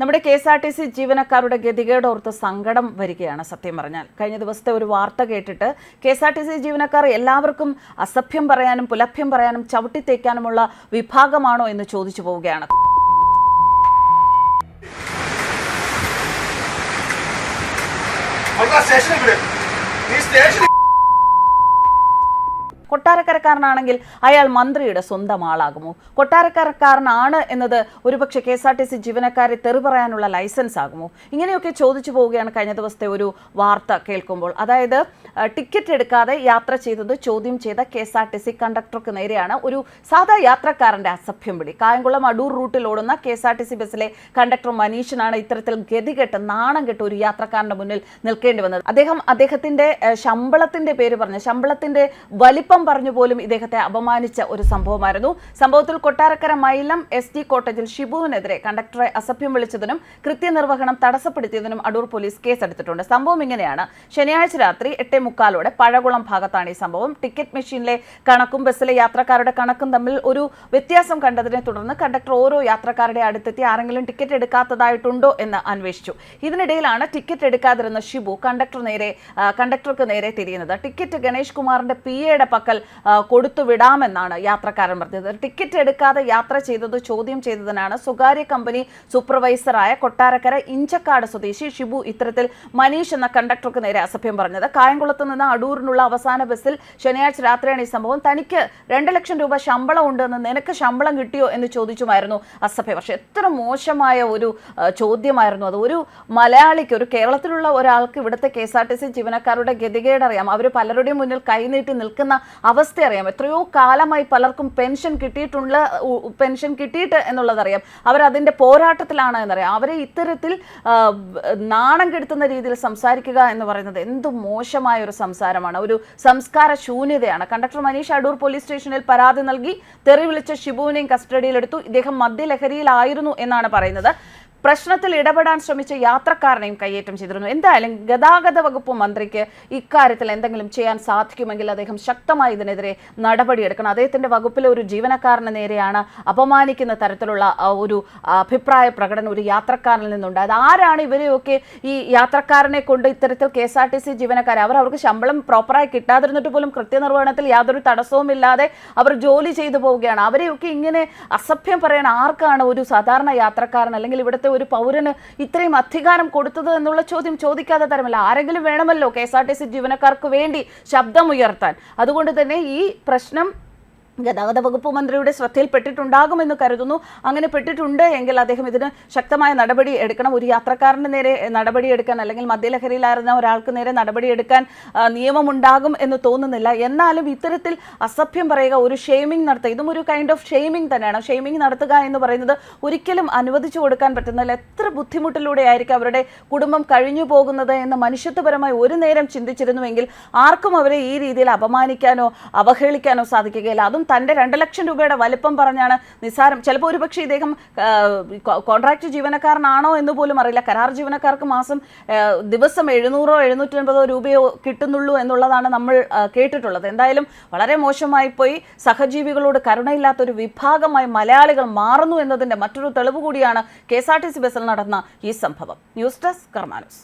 നമ്മുടെ K S R T C ജീവനക്കാരുടെ ഗതികേടോർത്ത് സങ്കടം വരികയാണ് സത്യം പറഞ്ഞാൽ. കഴിഞ്ഞ ദിവസത്തെ ഒരു വാർത്ത കേട്ടിട്ട് K S R T C ജീവനക്കാർ എല്ലാവർക്കും അസഭ്യം പറയാനും പുലഭ്യം പറയാനും ചവിട്ടിത്തേക്കാനുമുള്ള വിഭാഗമാണോ എന്ന് ചോദിച്ചു പോവുകയാണ്. സ്റ്റേഷനിൽ കൊട്ടാരക്കരക്കാരനാണെങ്കിൽ അയാൾ മന്ത്രിയുടെ സ്വന്തം ആളാകുമോ? കൊട്ടാരക്കരക്കാരനാണ് എന്നത് ഒരുപക്ഷെ K S R T C ജീവനക്കാരെ തെറി പറയാനുള്ള ലൈസൻസ് ആകുമോ? ഇങ്ങനെയൊക്കെ ചോദിച്ചു പോവുകയാണ് കഴിഞ്ഞ ദിവസത്തെ ഒരു വാർത്ത കേൾക്കുമ്പോൾ. അതായത് ടിക്കറ്റ് എടുക്കാതെ യാത്ര ചെയ്തത് ചോദ്യം ചെയ്ത K S R T C കണ്ടക്ടർക്ക് നേരെയാണ് ഒരു സാധാ യാത്രക്കാരന്റെ അസഭ്യം വിളി. കായംകുളം അടൂർ റൂട്ടിൽ ഓടുന്ന K S R T C ബസ്സിലെ കണ്ടക്ടർ മനീഷനാണ് ഇത്തരത്തിൽ ഗതികെട്ട് നാണം കെട്ട് ഒരു യാത്രക്കാരന്റെ മുന്നിൽ നിൽക്കേണ്ടി വന്നത്. അദ്ദേഹം അദ്ദേഹത്തിന്റെ ശമ്പളത്തിന്റെ പേര് പറഞ്ഞ് ശമ്പളത്തിന്റെ വലിപ്പം പറഞ്ഞു പോലും ഇദ്ദേഹത്തെ അപമാനിച്ച ഒരു സംഭവമായിരുന്നു. സംഭവത്തിൽ കൊട്ടാരക്കര മൈലം എസ് ടി കോട്ടേജിൽ ഷിബുവിനെതിരെ കണ്ടക്ടറെ അസഭ്യം വിളിച്ചതിനും കൃത്യനിർവഹണം തടസ്സപ്പെടുത്തിയതിനും അടൂർ പോലീസ് കേസെടുത്തിട്ടുണ്ട്. സംഭവം ഇങ്ങനെയാണ്. ശനിയാഴ്ച രാത്രി എട്ടേ മുക്കാലോടെ പഴകുളം ഭാഗത്താണ് ഈ സംഭവം. ടിക്കറ്റ് മെഷീനിലെ കണക്കും ബസ്സിലെ യാത്രക്കാരുടെ കണക്കും തമ്മിൽ ഒരു വ്യത്യാസം കണ്ടതിനെ തുടർന്ന് കണ്ടക്ടർ ഓരോ യാത്രക്കാരുടെ അടുത്തെത്തി ആരെങ്കിലും ടിക്കറ്റ് എടുക്കാത്തതായിട്ടുണ്ടോ എന്ന് അന്വേഷിച്ചു. ഇതിനിടയിലാണ് ടിക്കറ്റ് എടുക്കാതിരുന്ന ഷിബു കണ്ടക്ടർ നേരെ കണ്ടക്ടർക്ക് നേരെ തിരിയുന്നത്. ടിക്കറ്റ് ഗണേഷ് കുമാറിന്റെ പി എയുടെ ആ, കൊടുത്തു വിടാമെന്നാണ് യാത്രക്കാരൻ പറഞ്ഞത്. ടിക്കറ്റ് എടുക്കാതെ യാത്ര ചെയ്തത് ചോദ്യം ചെയ്തതിനാണ് സ്വകാര്യ കമ്പനി സൂപ്പർവൈസറായ കൊട്ടാരക്കര ഇഞ്ചക്കാട് സ്വദേശി ഷിബു ഇത്തരത്തിൽ മനീഷ് എന്ന കണ്ടക്ടർക്ക് നേരെ അസഭ്യം പറഞ്ഞത്. കായംകുളത്ത് നിന്ന് അടൂരിനുള്ള അവസാന ബസ്സിൽ ശനിയാഴ്ച രാത്രിയാണ് ഈ സംഭവം. തനിക്ക് രണ്ട് ലക്ഷം രൂപ ശമ്പളം ഉണ്ടെന്ന് നിനക്ക് ശമ്പളം കിട്ടിയോ എന്ന് ചോദിച്ചുമായിരുന്നു അസഭ്യ. പക്ഷെ എത്ര മോശമായ ഒരു ചോദ്യമായിരുന്നു അത്. ഒരു മലയാളിക്ക് ഒരു കേരളത്തിലുള്ള ഒരാൾക്ക് ഇവിടുത്തെ K S R T C ജീവനക്കാരുടെ ഗതികേട് അറിയാം. അവർ പലരുടെയും മുന്നിൽ കൈനീട്ടി നിൽക്കുന്ന അവസ്ഥ അറിയാം. എത്രയോ കാലമായി പലർക്കും പെൻഷൻ കിട്ടിയിട്ടുള്ള പെൻഷൻ കിട്ടിയിട്ട് എന്നുള്ളതറിയാം. അവരതിന്റെ പോരാട്ടത്തിലാണ് എന്നറിയാം. അവരെ ഇത്തരത്തിൽ നാണം കെടുത്തുന്ന രീതിയിൽ സംസാരിക്കുക എന്ന് പറയുന്നത് എന്തു മോശമായ ഒരു സംസാരമാണ്. ഒരു സംസ്കാര ശൂന്യതയാണ്. കണ്ടക്ടർ മനീഷ് അടൂർ പോലീസ് സ്റ്റേഷനിൽ പരാതി നൽകി തെറി വിളിച്ച ഷിബുവിനെയും കസ്റ്റഡിയിലെടുത്തു. ഇദ്ദേഹം മദ്യലഹരിയിലായിരുന്നു എന്നാണ് പറയുന്നത്. പ്രശ്നത്തിൽ ഇടപെടാൻ ശ്രമിച്ച യാത്രക്കാരനെയും കയ്യേറ്റം ചെയ്തിരുന്നു. എന്തായാലും ഗതാഗത വകുപ്പ് മന്ത്രിക്ക് ഇക്കാര്യത്തിൽ എന്തെങ്കിലും ചെയ്യാൻ സാധിക്കുമെങ്കിൽ അദ്ദേഹം ശക്തമായി ഇതിനെതിരെ നടപടിയെടുക്കണം. അദ്ദേഹത്തിന്റെ വകുപ്പിലെ ഒരു ജീവനക്കാരന് നേരെയാണ് അപമാനിക്കുന്ന തരത്തിലുള്ള ഒരു അഭിപ്രായ പ്രകടനം ഒരു യാത്രക്കാരനിൽ നിന്നുണ്ടായത് ആരാണ് ഇവരെയൊക്കെ ഈ യാത്രക്കാരനെ കൊണ്ട് ഇത്തരത്തിൽ K S R T C ജീവനക്കാരെ അവർ അവർക്ക് ശമ്പളം പ്രോപ്പറായി കിട്ടാതിരുന്നിട്ട് പോലും കൃത്യനിർവഹണത്തിൽ യാതൊരു തടസ്സവും ഇല്ലാതെ അവർ ജോലി ചെയ്തു പോവുകയാണ്. അവരെയൊക്കെ ഇങ്ങനെ അസഭ്യം പറയാൻ ആർക്കാണ് ഒരു സാധാരണ യാത്രക്കാരൻ അല്ലെങ്കിൽ ഇവിടുത്തെ ഒരു പൗരന് ഇത്രയും അധികാരം കൊടുത്തത് എന്നുള്ള ചോദ്യം ചോദിക്കാതെ തരമല്ല. ആരെങ്കിലും വേണമല്ലോ K S R T C ജീവനക്കാർക്ക് വേണ്ടി ശബ്ദമുയർത്താൻ. അതുകൊണ്ട് തന്നെ ഈ പ്രശ്നം ഗതാഗത വകുപ്പ് മന്ത്രിയുടെ ശ്രദ്ധയിൽപ്പെട്ടിട്ടുണ്ടാകുമെന്ന് കരുതുന്നു. അങ്ങനെ പെട്ടിട്ടുണ്ട് എങ്കിൽ അദ്ദേഹം ഇതിന് ശക്തമായ നടപടി എടുക്കണം. ഒരു യാത്രക്കാരന് നേരെ നടപടി എടുക്കാൻ അല്ലെങ്കിൽ മദ്യലഹരിയിലായിരുന്ന ഒരാൾക്ക് നേരെ നടപടിയെടുക്കാൻ നിയമമുണ്ടാകും എന്ന് തോന്നുന്നില്ല. എന്നാലും ഇത്തരത്തിൽ അസഭ്യം പറയുക ഒരു ഷെയ്മിംഗ് നടത്തുക ഇതും ഒരു കൈൻഡ് ഓഫ് ഷെയ്മിംഗ് തന്നെയാണ്. ഷെയ്മിംഗ് നടത്തുക എന്ന് പറയുന്നത് ഒരിക്കലും അനുവദിച്ചു കൊടുക്കാൻ പറ്റുന്നില്ല. എത്ര ബുദ്ധിമുട്ടിലൂടെ ആയിരിക്കും അവരുടെ കുടുംബം കഴിഞ്ഞു പോകുന്നത് എന്ന് മനുഷ്യത്വപരമായി ഒരു നേരം ചിന്തിച്ചിരുന്നുവെങ്കിൽ ആർക്കും അവരെ ഈ രീതിയിൽ അപമാനിക്കാനോ അവഹേളിക്കാനോ സാധിക്കുകയില്ല. അതും തന്റെ രണ്ട് ലക്ഷം രൂപയുടെ വലിപ്പം പറഞ്ഞാണ് നിസ്സാരം ചിലപ്പോൾ ഒരുപക്ഷെ ഇദ്ദേഹം കോൺട്രാക്ട് ജീവനക്കാരനാണോ എന്ന് പോലും അറിയില്ല. കരാർ ജീവനക്കാർക്ക് മാസം ദിവസം എഴുന്നൂറോ എഴുന്നൂറ്റി അൻപതോ രൂപയോ കിട്ടുന്നുള്ളൂ എന്നുള്ളതാണ് നമ്മൾ കേട്ടിട്ടുള്ളത്. എന്തായാലും വളരെ മോശമായി പോയി. സഹജീവികളോട് കരുണയില്ലാത്ത ഒരു വിഭാഗമായി മലയാളികൾ മാറുന്നു എന്നതിന്റെ മറ്റൊരു തെളിവ് കൂടിയാണ് K S R T C ബസ്സിൽ നടന്ന ഈ സംഭവം. News desk കർമാനൂസ്.